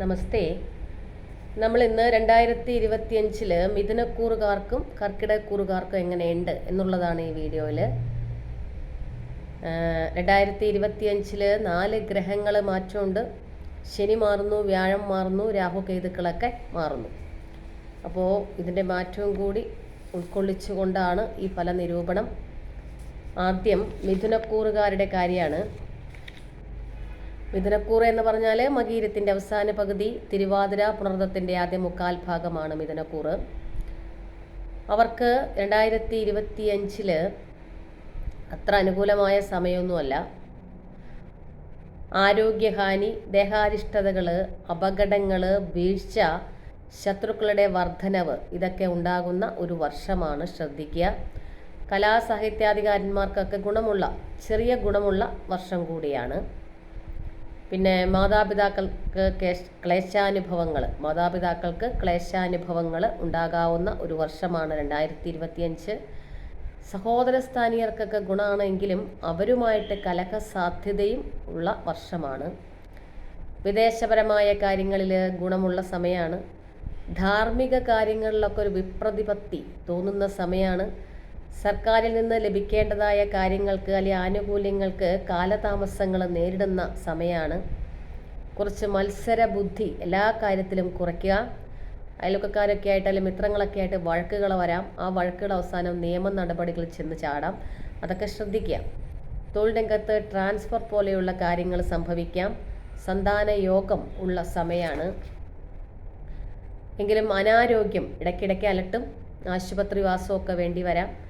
നമസ്തേ. നമ്മൾ ഇന്ന് രണ്ടായിരത്തി ഇരുപത്തിയഞ്ചിൽ മിഥുനക്കൂറുകാർക്കും കർക്കിടക്കൂറുകാർക്കും എങ്ങനെയുണ്ട് എന്നുള്ളതാണ് ഈ വീഡിയോയിൽ രണ്ടായിരത്തി ഇരുപത്തിയഞ്ചിൽ നാല് ഗ്രഹങ്ങൾ മാറ്റമുണ്ട്. ശനി മാറുന്നു വ്യാഴം മാറുന്നു രാഹു കേതുക്കളൊക്കെ മാറുന്നു. അപ്പോൾ ഇതിന്റെ മാറ്റവും കൂടി ഉൾക്കൊള്ളിച്ചുകൊണ്ടാണ് ഈ ഫല നിരൂപണം ആദ്യം മിഥുനക്കൂറുകാരുടെ കാര്യമാണ്. മിഥുനക്കൂറ് എന്ന് പറഞ്ഞാൽ മകീരത്തിന്റെ അവസാന പകുതി തിരുവാതിര പുണർദത്തിന്റെ ആദ്യ മുക്കാൽ ഭാഗമാണ് മിഥുനക്കൂറ് അവർക്ക് രണ്ടായിരത്തി ഇരുപത്തി അഞ്ചിൽ അത്ര അനുകൂലമായ സമയമൊന്നുമല്ല. ആരോഗ്യഹാനി ദേഹാരിഷ്ടതകൾ അപകടങ്ങൾ വീഴ്ച ശത്രുക്കളുടെ വർധനവ് ഇതൊക്കെ ഉണ്ടാകുന്ന ഒരു വർഷമാണ് ശ്രദ്ധിക്കുക. കലാസാഹിത്യാധികാരന്മാർക്കൊക്കെ ഗുണമുള്ള ചെറിയ ഗുണമുള്ള വർഷം കൂടിയാണ്. പിന്നെ മാതാപിതാക്കൾക്ക് ക്ലേശാനുഭവങ്ങൾ. മാതാപിതാക്കൾക്ക് ക്ലേശാനുഭവങ്ങൾ ഉണ്ടാകാവുന്ന ഒരു വർഷമാണ് രണ്ടായിരത്തി ഇരുപത്തിയഞ്ച് സഹോദര സ്ഥാനീയർക്കൊക്കെ ഗുണമാണെങ്കിലും അവരുമായിട്ട് കലഹ സാധ്യതയും ഉള്ള വർഷമാണ്. വിദേശപരമായ കാര്യങ്ങളിൽ ഗുണമുള്ള സമയമാണ് ധാർമ്മിക കാര്യങ്ങളിലൊക്കെ ഒരു വിപ്രതിപത്തി തോന്നുന്ന സമയമാണ് സർക്കാരിൽ നിന്ന് ലഭിക്കേണ്ടതായ കാര്യങ്ങൾക്ക് അല്ലെങ്കിൽ ആനുകൂല്യങ്ങൾക്ക് കാലതാമസങ്ങൾ നേരിടുന്ന സമയമാണ് കുറച്ച് മത്സര ബുദ്ധി എല്ലാ കാര്യത്തിലും കുറയ്ക്കുക. അയൽക്കാരൊക്കെ ആയിട്ട് അല്ലെങ്കിൽ മിത്രങ്ങളൊക്കെ ആയിട്ട് വഴക്കുകൾ വരാം. ആ വഴക്കുകൾ അവസാനം നിയമ നടപടികൾ ചെന്ന് ചാടാം. അതൊക്കെ ശ്രദ്ധിക്കുക. തൊഴിൽ രംഗത്ത് ട്രാൻസ്ഫർ പോലെയുള്ള കാര്യങ്ങൾ സംഭവിക്കാം. സന്താന യോഗം ഉള്ള സമയമാണ് എങ്കിലും അനാരോഗ്യം ഇടയ്ക്കിടയ്ക്ക് അലട്ടും. ആശുപത്രി വാസമൊക്കെ വേണ്ടി വരാം.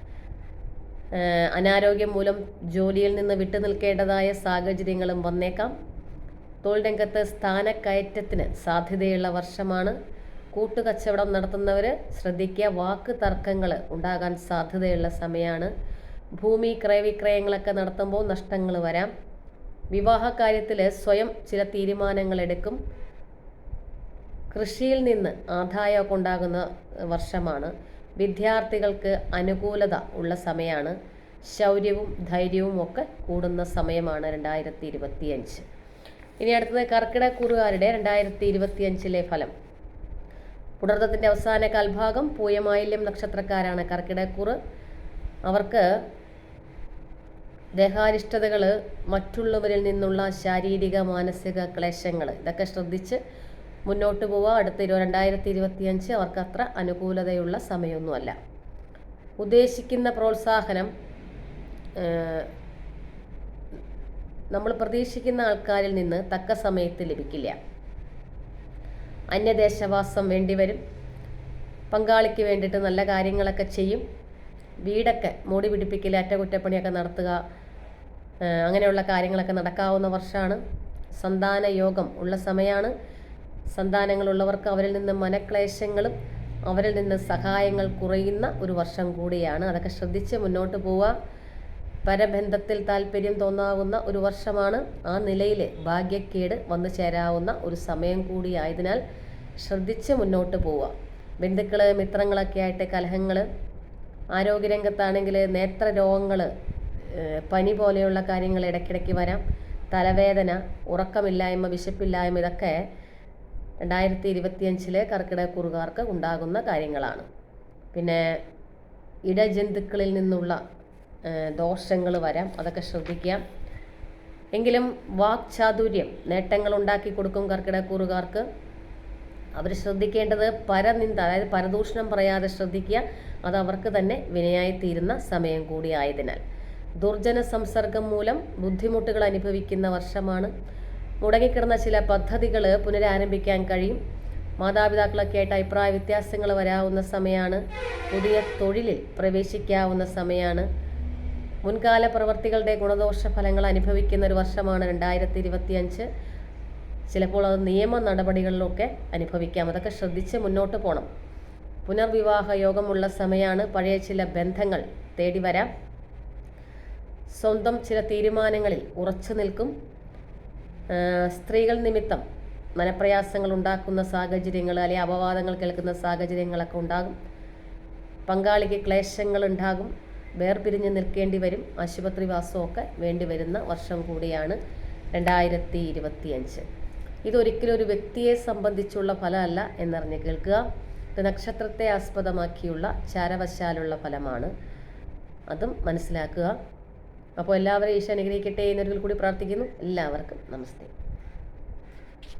അനാരോഗ്യം മൂലം ജോലിയിൽ നിന്ന് വിട്ടു നിൽക്കേണ്ടതായ സാഹചര്യങ്ങളും വന്നേക്കാം. തൊഴിൽ രംഗത്ത് സ്ഥാനക്കയറ്റത്തിന് സാധ്യതയുള്ള വർഷമാണ് കൂട്ടുകച്ചവടം നടത്തുന്നവർ ശ്രദ്ധിക്കുക. വാക്ക് തർക്കങ്ങൾ ഉണ്ടാകാൻ സാധ്യതയുള്ള സമയമാണ് ഭൂമി ക്രയവിക്രയങ്ങളൊക്കെ നടത്തുമ്പോൾ നഷ്ടങ്ങൾ വരാം. വിവാഹ കാര്യത്തിൽ സ്വയം ചില തീരുമാനങ്ങൾ എടുക്കും. കൃഷിയിൽ നിന്ന് ആദായമൊക്കെ ഉണ്ടാകുന്ന വർഷമാണ്. വിദ്യാർത്ഥികൾക്ക് അനുകൂലത ഉള്ള സമയമാണ് ശൗര്യവും ധൈര്യവും ഒക്കെ കൂടുന്ന സമയമാണ് രണ്ടായിരത്തി ഇരുപത്തിയഞ്ച് ഇനി അടുത്തത് കർക്കിടക്കുറുകാരുടെ രണ്ടായിരത്തി ഇരുപത്തിയഞ്ചിലെ ഫലം. പുണർത്തത്തിന്റെ അവസാന കാൽഭാഗം പൂയമായില്യം നക്ഷത്രക്കാരാണ് കർക്കിടക്കുറ് അവർക്ക് ദേഹാരിഷ്ടതകൾ മറ്റുള്ളവരിൽ നിന്നുള്ള ശാരീരിക മാനസിക ക്ലേശങ്ങൾ ഇതൊക്കെ ശ്രദ്ധിച്ച് മുന്നോട്ട് പോവുക. അടുത്ത ഇരു രണ്ടായിരത്തി ഇരുപത്തിയഞ്ച് അവർക്ക് അത്ര അനുകൂലതയുള്ള സമയമൊന്നുമല്ല ഉദ്ദേശിക്കുന്ന പ്രോത്സാഹനം നമ്മൾ പ്രതീക്ഷിക്കുന്ന ആൾക്കാരിൽ നിന്ന് തക്ക സമയത്ത് ലഭിക്കില്ല. അന്യദേശവാസം വേണ്ടിവരും പങ്കാളിക്ക് വേണ്ടിയിട്ട് നല്ല കാര്യങ്ങളൊക്കെ ചെയ്യും. വീടൊക്കെ മൂടി പിടിപ്പിക്കൽ അറ്റകുറ്റപ്പണിയൊക്കെ നടത്തുക അങ്ങനെയുള്ള കാര്യങ്ങളൊക്കെ നടക്കാവുന്ന വർഷമാണ്. സന്താന യോഗം ഉള്ള സമയമാണ് സന്താനങ്ങളുള്ളവർക്ക് അവരിൽ നിന്ന് മനക്ലേശങ്ങളും അവരിൽ നിന്ന് സഹായങ്ങൾ കുറയുന്ന ഒരു വർഷം കൂടിയാണ്. അതൊക്കെ ശ്രദ്ധിച്ച് മുന്നോട്ട് പോവുക. പരബന്ധത്തിൽ താല്പര്യം തോന്നാവുന്ന ഒരു വർഷമാണ് ആ നിലയിൽ ഭാഗ്യക്കേട് വന്നു ചേരാവുന്ന ഒരു സമയം കൂടിയായതിനാൽ ശ്രദ്ധിച്ച് മുന്നോട്ട് പോവുക. ബന്ധുക്കൾ മിത്രങ്ങളൊക്കെ ആയിട്ട് കലഹങ്ങൾ ആരോഗ്യരംഗത്താണെങ്കിൽ നേത്രരോഗങ്ങൾ പനി പോലെയുള്ള കാര്യങ്ങൾ ഇടയ്ക്കിടയ്ക്ക് വരാം. തലവേദന ഉറക്കമില്ലായ്മ വിശപ്പില്ലായ്മ ഇതൊക്കെ രണ്ടായിരത്തി ഇരുപത്തിയഞ്ചിലെ കർക്കിടകക്കുറുകാർക്ക് ഉണ്ടാകുന്ന കാര്യങ്ങളാണ്. പിന്നെ ഇടജന്തുക്കളിൽ നിന്നുള്ള ദോഷങ്ങൾ വരാം. അതൊക്കെ ശ്രദ്ധിക്കുക എങ്കിലും വാക്ചാതുര്യം നേട്ടങ്ങൾ ഉണ്ടാക്കി കൊടുക്കും കർക്കിടകക്കൂറുകാർക്ക് അവർ ശ്രദ്ധിക്കേണ്ടത് പരനിന്ദ അതായത് പരദൂഷണം പറയാതെ ശ്രദ്ധിക്കുക. അത് അവർക്ക് തന്നെ വിനയായിത്തീരുന്ന സമയം കൂടിയായതിനാൽ ദുർജന സംസർഗം മൂലം ബുദ്ധിമുട്ടുകൾ അനുഭവിക്കുന്ന വർഷമാണ്. മുടങ്ങിക്കിടന്ന ചില പദ്ധതികൾ പുനരാരംഭിക്കാൻ കഴിയും. മാതാപിതാക്കളൊക്കെ ആയിട്ട് അഭിപ്രായ വ്യത്യാസങ്ങൾ വരാവുന്ന സമയമാണ് പുതിയ തൊഴിലിൽ പ്രവേശിക്കാവുന്ന സമയമാണ് മുൻകാല പ്രവർത്തികളുടെ ഗുണദോഷ ഫലങ്ങൾ അനുഭവിക്കുന്ന ഒരു വർഷമാണ് രണ്ടായിരത്തി ഇരുപത്തിയഞ്ച് ചിലപ്പോൾ അത് നിയമ നടപടികളിലൊക്കെ അനുഭവിക്കാം. അതൊക്കെ ശ്രദ്ധിച്ച് മുന്നോട്ട് പോകണം പുനർവിവാഹ യോഗമുള്ള സമയമാണ് പഴയ ചില ബന്ധങ്ങൾ തേടി വരാം. സ്വന്തം ചില തീരുമാനങ്ങളിൽ ഉറച്ചു നിൽക്കും. സ്ത്രീകൾ നിമിത്തം മനപ്രയാസങ്ങൾ ഉണ്ടാക്കുന്ന സാഹചര്യങ്ങൾ അല്ലെങ്കിൽ അപവാദങ്ങൾ കേൾക്കുന്ന സാഹചര്യങ്ങളൊക്കെ ഉണ്ടാകും. പങ്കാളിക്ക് ക്ലേശങ്ങൾ ഉണ്ടാകും. വേർപിരിഞ്ഞ് നിൽക്കേണ്ടി വരും. ആശുപത്രി വാസമൊക്കെ വേണ്ടി വരുന്ന വർഷം കൂടിയാണ് രണ്ടായിരത്തി ഇരുപത്തി അഞ്ച് ഇതൊരിക്കലും ഒരു വ്യക്തിയെ സംബന്ധിച്ചുള്ള ഫലമല്ല എന്നറിഞ്ഞ് കേൾക്കുക. ഇത് നക്ഷത്രത്തെ ആസ്പദമാക്കിയുള്ള ചാരവശാലുള്ള ഫലമാണ്. അതും മനസ്സിലാക്കുക. അപ്പോൾ എല്ലാവരെയും ഈശോ അനുഗ്രഹിക്കട്ടെ എന്നൊരിക്കൽ കൂടി പ്രാർത്ഥിക്കുന്നു. എല്ലാവർക്കും നമസ്തേ.